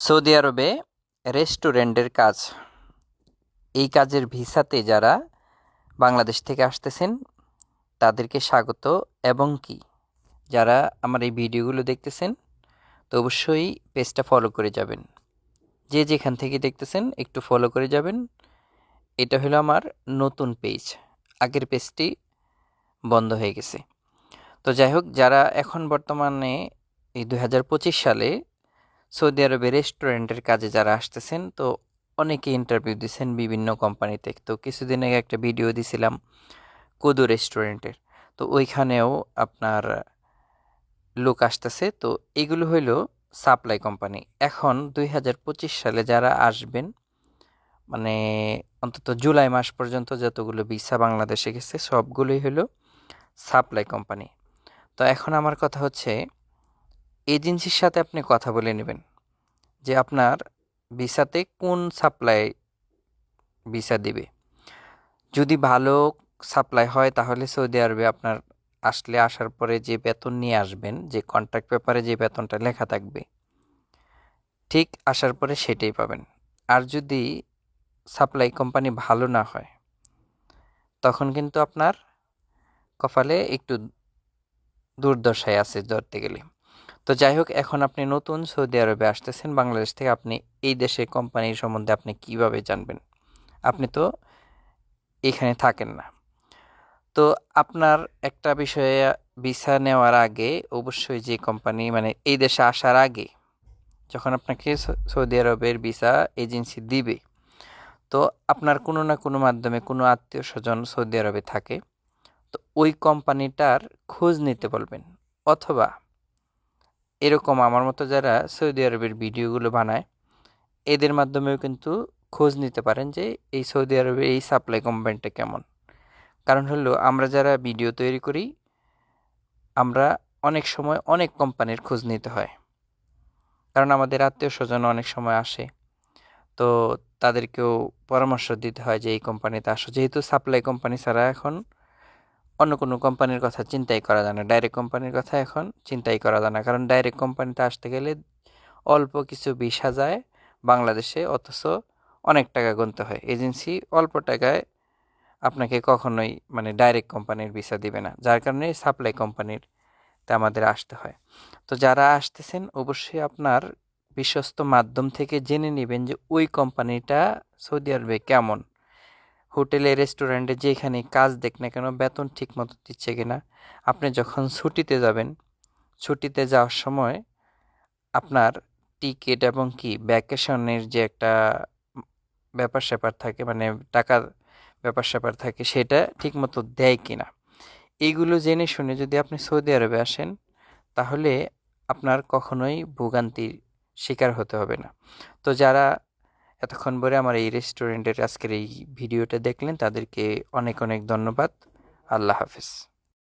Saudi আরবে রেস্টুরেন্টের কাজ। এই কাজের ভিসাতে যারা বাংলাদেশ থেকে আসতেছেন, তাদেরকে স্বাগত। এবং কি, যারা আমার এই ভিডিওগুলো দেখতেছেন, তো অবশ্যই পেজটা ফলো করে যাবেন। যে যেখান থেকে দেখতেছেন, একটু ফলো করে যাবেন। এটা হলো আমার নতুন পেজ আগের পেজটি বন্ধ হয়ে গেছে। তো যাই হোক, যারা এখন বর্তমানে এই দু হাজার পঁচিশ সালে সৌদি আরবে রেস্টুরেন্টের কাজে যারা আসতেছেন, তো অনেকে ইন্টারভিউ দিচ্ছেন বিভিন্ন কোম্পানিতে তো কিছুদিন আগে একটা ভিডিও দিছিলাম কুদু রেস্টুরেন্টের তো ওইখানেও আপনার লোক আসতেছে। তো এগুলো হইল সাপ্লাই কোম্পানি এখন দুই হাজার পঁচিশ সালে যারা আসবেন মানে অন্তত জুলাই মাস পর্যন্ত যতগুলো ভিসা বাংলাদেশে গেছে, সবগুলোই হলো সাপ্লাই কোম্পানি তো এখন আমার কথা হচ্ছে এজেন্সির সাথে আপনি কথা বলে নেবেন যে আপনার ভিসাতে কোন সাপ্লাই ভিসা দিবে। যদি ভালো সাপ্লাই হয় তাহলে সৌদি আরবে আপনার আসলে আসার পরে যে বেতন নিয়ে আসবেন, যে কন্ট্রাক্ট পেপারে যে বেতনটা লেখা থাকবে, ঠিক আসার পরে সেটাই পাবেন। আর যদি সাপ্লাই কোম্পানি ভালো না হয়, তখন কিন্তু আপনার কপালে একটু দুর্দশায় আছে ধরতে গেলে। তো যাই হোক এখন আপনি নতুন সৌদি আরবে আসতেছেন। বাংলাদেশ থেকে আপনি এই দেশের কোম্পানির সম্বন্ধে আপনি কীভাবে জানবেন? আপনি তো এখানে থাকেন না। তো আপনার একটা বিষয়ে ভিসা নেওয়ার আগে অবশ্যই যে কোম্পানি মানে এই দেশে আসার আগে যখন আপনাকে সৌদি আরবের ভিসা এজেন্সি দিবে, তো আপনার কোনো না কোনো মাধ্যমে কোনো আত্মীয় স্বজন সৌদি আরবে থাকে, তো ওই কোম্পানিটার খোঁজ নিতে বলবেন। অথবা এরকম আমার মতো যারা সৌদি আরবের ভিডিওগুলো বানায়, এদের মাধ্যমেও কিন্তু খোঁজ নিতে পারেন যে এই সৌদি আরবে এই সাপ্লাই কোম্পানিটা কেমন। কারণ হলো, আমরা যারা ভিডিও তৈরি করি, আমরা অনেক সময় অনেক কোম্পানির খোঁজ নিতে হয়। কারণ আমাদের আত্মীয় স্বজন অনেক সময় আসে, তো তাদেরকেও পরামর্শ দিতে হয় যে এই কোম্পানিতে আসো। যেহেতু সাপ্লাই কোম্পানি ছাড়া এখন অন্য কোনো কোম্পানির কথা চিন্তাই করা যায় না। ডাইরেক্ট কোম্পানির কথা এখন চিন্তাই করা যায় না। কারণ ডাইরেক্ট কোম্পানিতে আসতে গেলে অল্প কিছু ভিসা যায় বাংলাদেশে অথচ অনেক টাকা গুনতে হয়। এজেন্সি অল্প টাকায় আপনাকে কখনোই মানে ডাইরেক্ট কোম্পানির ভিসা দিবে না। যার কারণে সাপ্লাই কোম্পানির তে আমাদের আসতে হয়। তো যারা আসতেছেন, অবশ্যই আপনার বিশ্বস্ত মাধ্যম থেকে জেনে নেবেন যে ওই কোম্পানিটা সৌদি আরবে কেমন। হোটেলে, রেস্টুরেন্টে যেখানে কাজ দেখ না কেন বেতন ঠিক মতো দিচ্ছে কিনা, আপনি যখন ছুটিতে যাবেন, ছুটিতে যাওয়ার সময় আপনার টিকিট এবং কি ভ্যাকেশনের যে একটা ব্যাপার স্যাপার থাকে মানে টাকার ব্যাপার স্যাপার থাকে, সেটা ঠিক মতো দেয় কিনা? এইগুলো জেনে শুনে যদি আপনি সৌদি আরবে আসেন, তাহলে আপনার কখনোই ভোগান্তির শিকার হতে হবে না। তো যারা এতক্ষণ পরে আমার এই রেস্টুরেন্টের আজকের এই ভিডিওটা দেখলেন, তাদেরকে অনেক অনেক ধন্যবাদ। আল্লাহ হাফিজ।